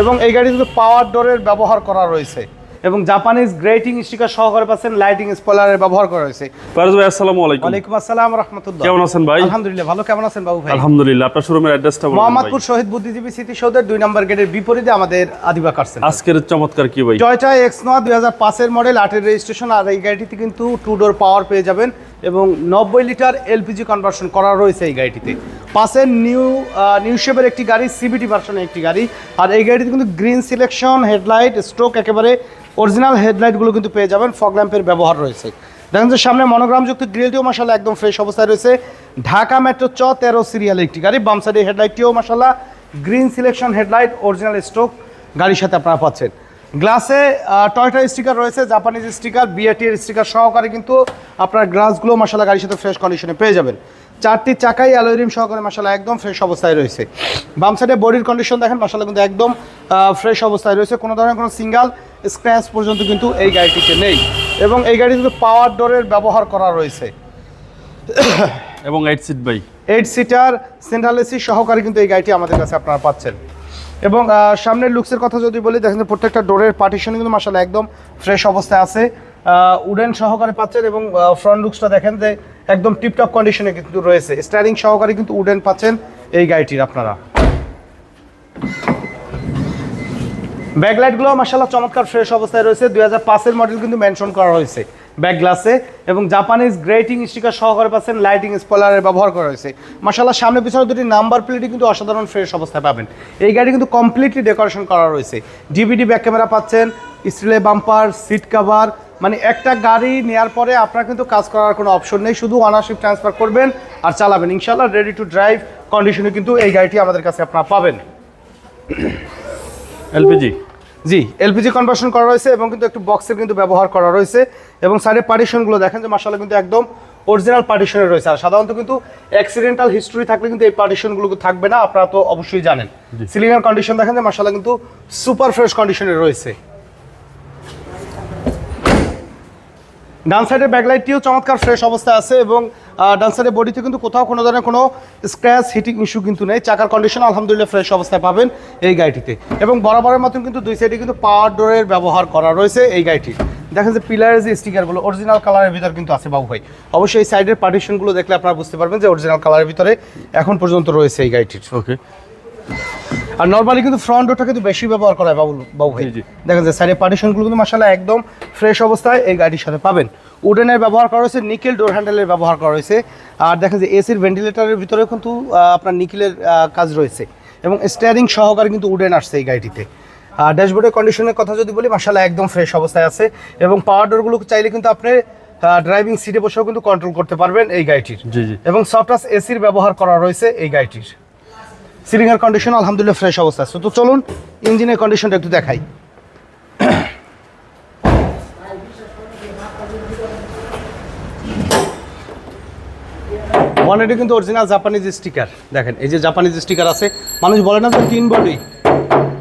এবং এই গাড়ি কিন্তু পাওয়ার ডোরের ব্যবহার করা রয়েছে। এবং জাপানিজ গ্রেটিং স্টিকার সহকারে পাচ্ছেন লাইটিং স্পয়লারের ব্যবহার করা হয়েছে ফারুজ ভাই আসসালামু আলাইকুম। ওয়ালাইকুম আসসালাম রহমতুল্লাহ। কেমন আছেন ভাই? আলহামদুলিল্লাহ ভালো। কেমন আছেন বাবু ভাই? আলহামদুলিল্লাহ আপনার শোরুমের অ্যাড্রেসটা বলুন মোহাম্মদপুর শহীদ বুদ্ধিজীবী স্মৃতিসৌধের দুই নম্বর গেটের বিপরীতে আমাদের আদিবা কারসেন আজকের চমৎকার কি ভাই? টয়টা এক্স নোয়া দুই হাজার পাঁচের মডেল আটের রেজিস্ট্রেশন আর এই গাড়িটিতে কিন্তু টু ডোর পাওয়ার পেয়ে যাবেন। এবং নব্বই লিটার এলপিজি কনভার্সন করা রয়েছে এই গাড়িটিতে। পাশের নিউ নিউ শেপের একটি গাড়ি সিবিটি ভার্সনের একটি গাড়ি। আর এই গাড়িতে কিন্তু গ্রিন সিলেকশন হেডলাইট স্ট্রোক একেবারে অরিজিনাল হেডলাইটগুলো কিন্তু পেয়ে যাবেন ফগ ল্যাম্পের ব্যবহার রয়েছে। দেখেন যে সামনে মনোগ্রামযুক্ত গ্রিলটিও মাসাল্লাহ একদম ফ্রেশ অবস্থায় রয়েছে। ঢাকা মেট্রো চ তেরো সিরিয়ালের একটি গাড়ি, বাম সাইডে হেডলাইটটিও মাসাল্লাহ green selection headlight original stroke গাড়ির সাথে আপনারা পাচ্ছেন। গ্লাসে টয়টা স্টিকার রয়েছে জাপানিজ স্টিকার বিআরটি এর স্টিকার সহকারে কিন্তু আপনার গ্লাসগুলো মশলা গাড়ির সাথে ফ্রেশ কন্ডিশনে পেয়ে যাবেন। চারটি চাকাই অ্যালোরিম সহকারে মশলা একদম ফ্রেশ অবস্থায় রয়েছে। বাম সাইডে বডির কন্ডিশন দেখেন মশলা কিন্তু একদম ফ্রেশ অবস্থায় রয়েছে। কোনো ধরনের কোনো সিঙ্গাল স্ক্র্যাচ পর্যন্ত কিন্তু এই গাড়িটিতে নেই। এবং এই গাড়ি কিন্তু পাওয়ার ডোরের ব্যবহার করা রয়েছে। এবং eight seat by eight seater central AC সহকারে কিন্তু এই গাড়িটি আমাদের কাছে আপনারা পাচ্ছেন। এবং সামনের লুকসের কথা যদি বলি, দেখেন প্রত্যেকটা ডোরের পার্টিশন কিন্তু মাসাল একদম ফ্রেশ অবস্থায় আছে। উডেন সহকারে পাচ্ছেন এবং ফ্রন্ট লুকসটা দেখেন যে একদম টিপটপ কন্ডিশনে কিন্তু রয়েছে। স্টারিং সহকারে কিন্তু উডেন পাচ্ছেন এই গাড়িটির আপনারা। ব্যাকলাইটগুলো মাসাল্লাহ চমৎকার ফ্রেশ অবস্থায় রয়েছে। দুই হাজার পাঁচের মডেল কিন্তু মেনশন করা হয়েছে। ব্যাক গ্লাসে এবং জাপানিজ গ্রেটিং স্টিকার সহকারে পাচ্ছেন লাইটিং স্পলারের ব্যবহার করা হয়েছে। মাসাল্লাহ সামনে পিছনে দুটি নাম্বার প্লেটই কিন্তু অসাধারণ ফ্রেশ অবস্থায় পাবেন। এই গাড়ি কিন্তু কমপ্লিটলি ডেকোরেশন করা রয়েছে। ডিভিডি ব্যাক ক্যামেরা পাচ্ছেন, স্টিলের বাম্পার, সিট কাভার মানে একটা গাড়ি নেওয়ার পরে আপনার কিন্তু কাজ করার কোনো অপশন নেই, শুধু ওনারশিপ ট্রান্সফার করবেন আর চালাবেন। ইনশাল্লাহ রেডি টু ড্রাইভ কন্ডিশনে কিন্তু এই গাড়িটি আমাদের কাছে আপনারা পাবেন। এলপিজি। জি এলপিজি কনভার্সন করা রয়েছে এবং কিন্তু একটু বক্সের কিন্তু ব্যবহার করা রয়েছে এবং সাইডের পার্টিশনগুলো দেখেন যে মাসালা কিন্তু একদম অরিজিনাল পার্টিশনে রয়েছে। আর সাধারণত কিন্তু অ্যাক্সিডেন্টাল হিস্ট্রি থাকলে কিন্তু এই পার্টিশনগুলো থাকবে না আপনারা তো অবশ্যই জানেন। সিলিংয়ের কন্ডিশন দেখেন যে মাসালা কিন্তু সুপার ফ্রেশ কন্ডিশনে রয়েছে। ডান সাইডের ব্যাকলাইটটিও চমৎকার ফ্রেশ অবস্থায় আছে এবং আহ, ডান সাইডের বডিতে কিন্তু কোথাও কোনো ধরনের কোনো স্ক্র্যাচ হিটিং ইস্যু কিন্তু নেই। চাকার কন্ডিশন আলহামদুলিল্লাহ ফ্রেশ অবস্থায় পাবেন এই গাড়িটিতে। এবং বরাবরের মতন কিন্তু দুই সাইডে কিন্তু পাওয়ার ডোরের ব্যবহার করা রয়েছে এই গাড়িটির দেখেন যে পিলারের যে স্টিকারগুলো অরিজিনাল কালারের ভিতর কিন্তু আছে বাবু ভাই। অবশ্যই এই সাইডের পার্টিশনগুলো দেখলে আপনারা বুঝতে পারবেন যে অরিজিনাল কালারের ভিতরে এখন পর্যন্ত রয়েছে এই গাড়িটির। ওকে আর নর্মালি কিন্তু ফ্রন্ট ডোরটা কিন্তু বেশি ব্যবহার করা হয় বাবু বাবু ভাই। দেখেন যে সাইডের পার্টিশনগুলো কিন্তু মাসালা একদম ফ্রেশ অবস্থায় এই গাড়ির সাথে পাবেন। উডেনের ব্যবহার করা হয়েছে নিকেল ডোর হ্যান্ডেলের ব্যবহার করা হয়েছে। আর দেখেন যে এসির ভেন্টিলেটারের ভিতরে কিন্তু আপনার নিকেলের কাজ রয়েছে। এবং স্টিয়ারিং সহকারে কিন্তু উডেন আসছে এই গাড়িটিতে। আর ড্যাশবোর্ডের কন্ডিশনের কথা যদি বলি মাসালা একদম ফ্রেশ অবস্থায় আছে। এবং পাওয়ার ডোরগুলো চাইলে কিন্তু আপনি ড্রাইভিং সিটে বসেও কিন্তু কন্ট্রোল করতে পারবেন এই গাড়িটির। এবং সফটাস এসির ব্যবহার করা রয়েছে এই গাড়িটির। সিলিংয়ের কন্ডিশন আলহামদুলিল্লাহ ফ্রেশ অবস্থা আছে। তো চলুন ইঞ্জিনের কন্ডিশনটা একটু দেখাই। বনেটে কিন্তু অরিজিনাল জাপানিজ স্টিকার দেখেন এই যে জাপানিজ স্টিকার আছে মানুষ বলে না যে টিন বডি?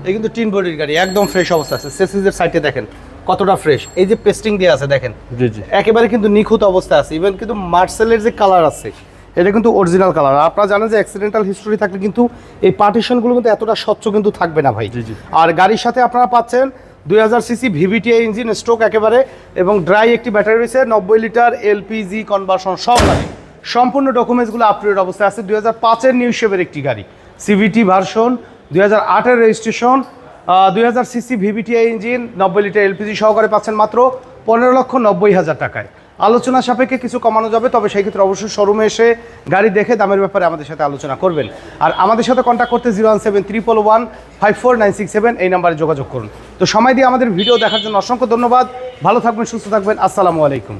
এই কিন্তু টিন বডির গাড়ি একদম ফ্রেশ অবস্থা আছে। সেসিসের সাইডে দেখেন কতটা ফ্রেশ এই যে পেস্টিং দিয়ে আছে দেখেন। জি জি। একেবারে কিন্তু নিখুঁত অবস্থায় আছে। ইভেন কিন্তু মার্সেলের যে কালার আছে এটা কিন্তু অরিজিনাল কালার আপনারা জানেন যে অ্যাক্সিডেন্টাল হিস্টোরি থাকলে কিন্তু এই পার্টিশনগুলো কিন্তু এতটা স্বচ্ছ কিন্তু থাকবে না ভাই। জি, জি। আর গাড়ির সাথে আপনারা পাচ্ছেন দুই হাজার সিসি ভিভিটিআই ইঞ্জিন স্ট্রোক একেবারে এবং ড্রাই একটি ব্যাটারি রয়েছে নব্বই লিটার এলপিজি কনভার্সন সব গাড়ি সম্পূর্ণ ডকুমেন্টসগুলো আপডেট অবস্থায় আছে। দুই হাজার পাঁচের নিউ শেপের একটি গাড়ি। সিভিটি ভার্সন দুই হাজার আটের রেজিস্ট্রেশন দুই হাজার সিসি ভিভিটিআই ইঞ্জিন নব্বই লিটার এলপিজি সহকারে পাচ্ছেন মাত্র পনেরো লক্ষ নব্বই হাজার টাকায়। আলোচনা সাপেক্ষে কিছু কমানো যাবে, তবে সেই ক্ষেত্রে অবশ্যই শোরুমে এসে গাড়ি দেখে দামের ব্যাপারে আমাদের সাথে আলোচনা করবেন। আর আমাদের সাথে কন্ট্যাক্ট করতে zero one seven triple one five four nine six seven এই নাম্বারে যোগাযোগ করুন। তো সময় দিয়ে আমাদের ভিডিও দেখার জন্য অসংখ্য ধন্যবাদ। ভালো থাকবেন, সুস্থ থাকবেন। আসসালামু আলাইকুম।